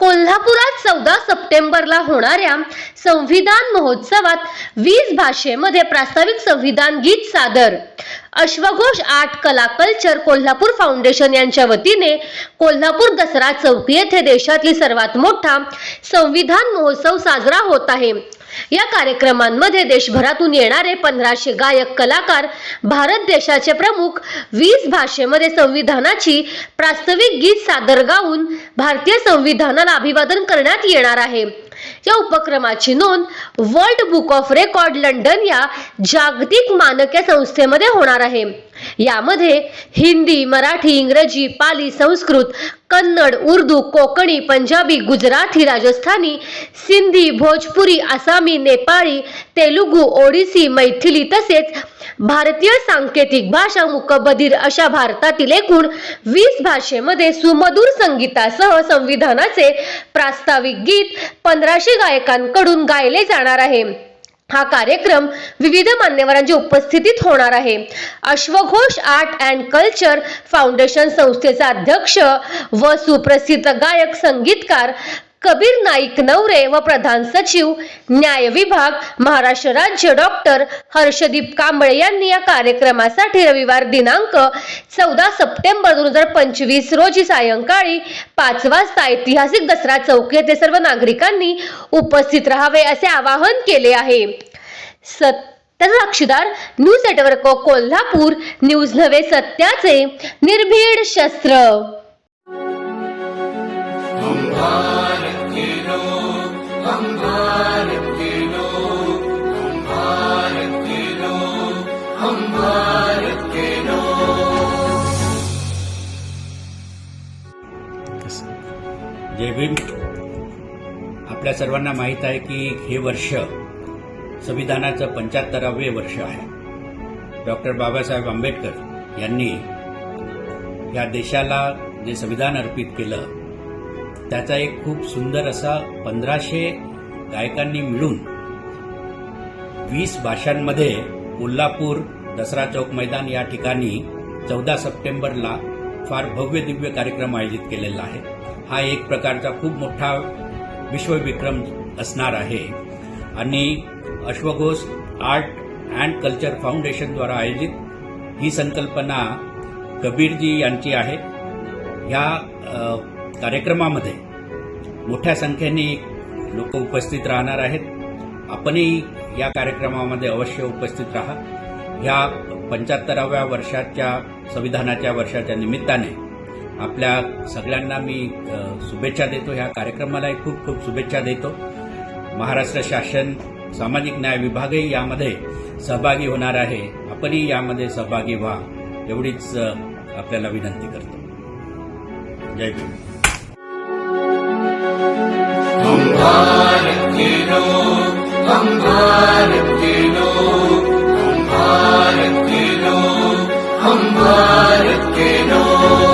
कोल्हापुरात चौदा सप्टेंबरला होणाऱ्या संविधान महोत्सवात वीस भाषेमध्ये प्रास्ताविक संविधान गीत सादर. अश्वघोष आर्ट कला कल्चर कोल्हापूर फाउंडेशन यांच्या वतीने कोल्हापूर दसरा चौकी येथे देशातली सर्वात मोठा संविधान महोत्सव साजरा होत आहे. या कार्यक्रमांमध्ये देशभरातून येणारे पंधराशे गायक कलाकार भारत देशाचे प्रमुख वीस भाषेमध्ये संविधानाची प्रास्ताविक गीत सादर गाऊन भारतीय संविधानाला अभिवादन करण्यात येणार आहे. या उपक्रमाची नोंद world book of record London या जागतिक मानक संस्थेमध्ये होणार आहे. यामध्ये हिंदी मराठी इंग्रजी पाली संस्कृत कन्नड उर्दू कोकणी पंजाबी गुजराती राजस्थानी सिंधी भोजपुरी आसामी नेपाळी तेलुगू ओडिसी मैथिली तसेच भारतीय सांकेतिक भाषा मुकबधीर अशा भारतातील एकूण वीस भाषेमध्ये सुमधुर संगीतासह संविधानाचे प्रास्ताविक गीत पंधराशे गायकांकडून गायले जाणार आहे. हा कार्यक्रम विविध मान्यवरांच्या उपस्थितीत होणार आहे. अश्वघोष आर्ट अँड कल्चर फाउंडेशन संस्थेचा अध्यक्ष व सुप्रसिद्ध गायक संगीतकार कबीर नाईक नवरे व प्रधान सचिव न्याय विभाग महाराष्ट्र राज्य डॉक्टर हर्षदीप कांबळे यांनी या कार्यक्रमासाठी रविवार दिनांक चौदा सप्टेंबर दोन हजार पंचवीस रोजी सायंकाळी पाच वाजता ऐतिहासिक दसरा चौक येथे सर्व नागरिकांनी उपस्थित राहावे असे आवाहन केले आहे. सत्य साक्षीदार न्यूज नेटवर्क कोल्हापूर न्यूज नव्हे सत्याचे निर्भीड शस्त्र. हम जय भीम. आपल्या सर्वांना माहीत आहे की हे वर्ष संविधानाचं पंच्याहत्तरावे वर्ष आहे. डॉक्टर बाबासाहेब आंबेडकर यांनी या देशाला जे संविधान अर्पित केलं त्याचा एक खूप सुंदर असा पंधराशे गायकांनी मिळून वीस भाषांमध्ये कोल्हापूर दसरा चौक मैदान या ठिकाणी चौदा सप्टेंबरला फार भव्य दिव्य कार्यक्रम आयोजित केलेला आहे. हा एक प्रकारचा खूप मोठा विश्वविक्रम असणार आहे. आणि अश्वघोष आर्ट अँड कल्चर फाउंडेशनद्वारा आयोजित ही संकल्पना कबीरजी यांची आहे. ह्या कार्यक्रमामध्ये मोठ्या संख्येने लोक उपस्थित राहणार आहेत. आपणही या कार्यक्रमामध्ये अवश्य उपस्थित राहा. ह्या पंच्याहत्तराव्या वर्षाच्या संविधानाच्या वर्षाच्या निमित्ताने आपल्या सगळ्यांना मी शुभेच्छा देतो. ह्या कार्यक्रमालाही खूप खूप शुभेच्छा देतो. महाराष्ट्र शासन सामाजिक न्याय विभागही यामध्ये सहभागी होणार आहे. आपणही यामध्ये सहभागी व्हा. एवढीच आपल्याला विनंती करतो. जय गुरु भारत के लोग